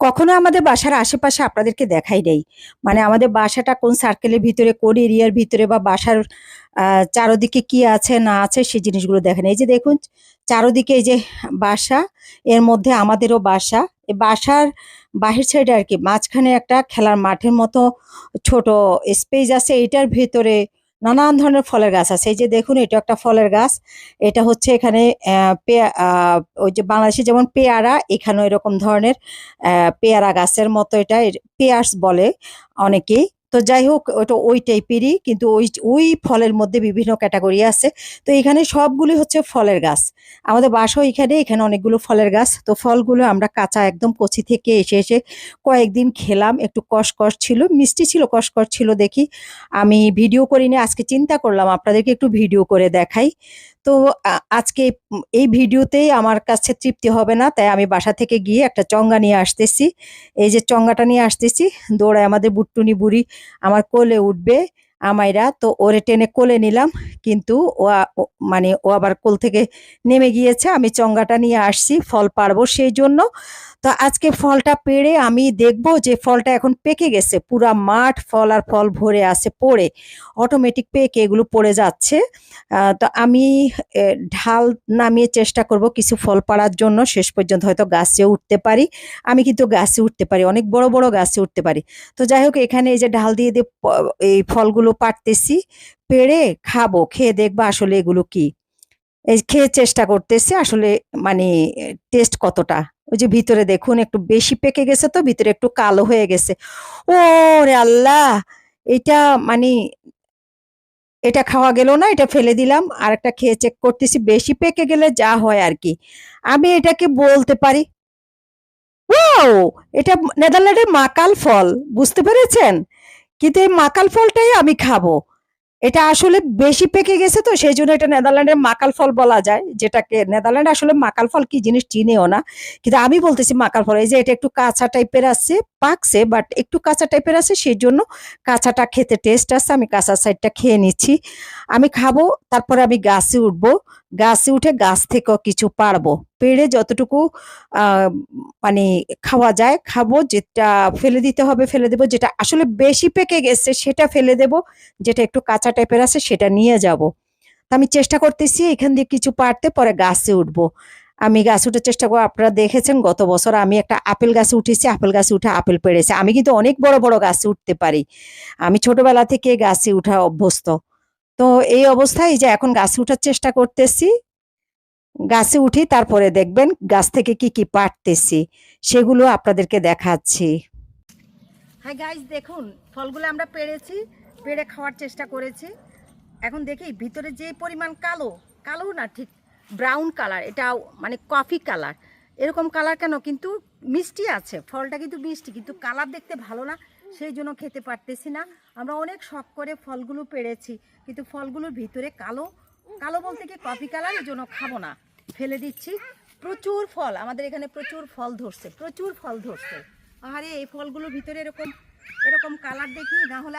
কখনো আমাদের বাসার আশেপাশে আপনাদেরকে দেখাই নেই। মানে আমাদের বাসাটা কোন সার্কেলের ভিতরে, কোন এরিয়ার ভিতরে বা বাসার চারোদিকে কি আছে, না আছে, সেই জিনিসগুলো দেখেন। এই যে দেখুন, চারোদিকে এই যে বাসা, এর মধ্যে আমাদেরও বাসা। এই বাসার বাহির সাইডে আর কি, মাঝখানে একটা খেলার মাঠের মতো ছোট স্পেস আছে, এইটার ভিতরে নানান ধরনের ফলের গাছ আছে। এই যে দেখুন এটা একটা ফলের গাছ। এটা হচ্ছে এখানে ওই যে বাংলাদেশে যেমন পেয়ারা, এখানেও এরকম ধরনের পেয়ারা গাছের মতো এটা পেয়ার্স বলে অনেকেই। তো যাই হোক ওটা ওই টাইপেরই, কিন্তু ওই ওই ফলের মধ্যে বিভিন্ন ক্যাটাগরি আছে। তো এখানে সবগুলি হচ্ছে ফলের গাছ। আমাদের বাসাও এখানে এখানে অনেকগুলো ফলের গাছ। তো ফলগুলো আমরা কাঁচা একদম কচি থেকে এসে এসে কয়েকদিন খেলাম, একটু কষকষ ছিল, মিষ্টি ছিল, কষকষ ছিল দেখি। আমি ভিডিও করিনি, আজকে চিন্তা করলাম, আপনাদেরকে একটু ভিডিও করে দেখাই। তো আজকে এই ভিডিওতেই আমার কাছে তৃপ্তি হবে না, তাই আমি বাসা থেকে গিয়ে একটা চঙ্গা নিয়ে আসতেছি। এই যে চঙ্গাটা নিয়ে আসতেছি, দৌড়ায় আমাদের বুট্টুনি বুড়ি আমার কোলে উঠবে আমাইরা, তো ওরে টেনে কোলে নিলাম, কিন্তু ও মানে ও আবার কোল থেকে নেমে গিয়েছে, আমি চঙ্গাটা নিয়ে আসছি, ফল পারব সেই জন্য। তো আজকে ফলটা পেড়ে আমি দেখব যে ফলটা এখন পেকে গেছে, পুরা মাঠ ফল আর ফল ভরে আছে, পড়ে। অটোমেটিক পেকে এগুলো পড়ে যাচ্ছে। তো আমি ঢাল নামিয়ে চেষ্টা করব কিছু ফল পাড়ার জন্য, শেষ পর্যন্ত হয়তো গাছে উঠতে পারি। আমি কিন্তু গাছে উঠতে পারি, অনেক বড় বড় গাছে উঠতে পারি। তো যাই হোক, এখানে এই যে ঢাল দিয়ে দিয়ে এই ফলগুলো পাড়তেছি পেড়ে খাব, খেয়ে দেখব আসলে এগুলো কি। এই খেয়ে চেষ্টা করতেছি আসলে মানে টেস্ট কতটা। ওই যে ভিতরে দেখুন একটু বেশি পেকে গেছে তো, ভিতরে একটু কালো হয়ে গেছে। ও রে আল্লাহ! এটা মানে এটা খাওয়া গেল না, এটা ফেলে দিলাম আর একটা খেয়ে চেক করতেছি, বেশি পেকে গেলে যা হয় আর কি। আমি এটাকে বলতে পারি। ও এটা নেদারল্যান্ডের মাকাল ফল, বুঝতে পেরেছেন? কিন্তু এই মাকাল ফলটাই আমি খাব। এটা আসলে বেশি পেকে গেছে তো, সেই জন্য এটা নেদারল্যান্ডের মাকাল ফল বলা যায়, যেটাকে নেদারল্যান্ড আসলে মাকাল ফল কি জিনিস চিনেও না। কিন্তু আমি বলতেছি মাকাল ফল, এই যে এটা একটু কাঁচা টাইপের আছে, পাকছে বাট একটু কাঁচা টাইপের আছে, সেই জন্য কাঁচাটা খেতে টেস্ট আছে, আমি কাঁচা সাইডটা খেয়ে নিচ্ছি। আমি খাব, তারপরে আমি গাছে উঠবো, গাছে উঠে গাছ থেকেও কিছু পারব। পেড়ে যতটুকু মানে খাওয়া যায় খাব, যেটা ফেলে দিতে হবে ফেলে দেবো, যেটা আসলে বেশি পেকে গেছে সেটা ফেলে দেবো, যেটা একটু কাঁচা টাইপের আছে সেটা নিয়ে যাব। আমি চেষ্টা করতেছি এখান দিয়ে কিছু পারতে পরে গাছে উঠবো। আমি গাছ উঠার চেষ্টা করব, আপনারা দেখেছেন গত বছর আমি একটা আপেল গাছে উঠেছি, আপেল গাছে উঠে আপেল পেড়েছে আমি কিন্তু অনেক বড় বড় গাছে উঠতে পারি। আমি ছোটবেলা থেকে গাছে উঠা অভ্যস্ত। তো এই অবস্থায় যে এখন গাছে উঠার চেষ্টা করতেছি গাছে উঠি, তারপরে দেখবেন গাছ থেকে কি কি পারতেছি সেগুলো আপনাদেরকে দেখাচ্ছি। হ্যাঁ গাইস দেখুন, ফলগুলো আমরা পেড়েছি, পেড়ে খাওয়ার চেষ্টা করেছি। এখন দেখি, ভিতরে যে পরিমাণ কালো কালো না, ঠিক ব্রাউন কালার এটা মানে কফি কালার এরকম কালার কেন? কিন্তু মিষ্টি আছে, ফলটা কিন্তু মিষ্টি, কিন্তু কালার দেখতে ভালো না, সেই জন্য খেতে পারতেছি না। আমরা অনেক শখ করে ফলগুলো পেড়েছি, কিন্তু ফলগুলোর ভিতরে কালো কালো বলতে কি কফি কালারের জন্য খাব না। ফেলে দিচ্ছি। প্রচুর ফল, আমাদের এখানে প্রচুর ফল ধরছে, প্রচুর ফল ধরছে। আরে এই ফলগুলোর ভিতরে এরকম এরকম কালার দেখি, না হলে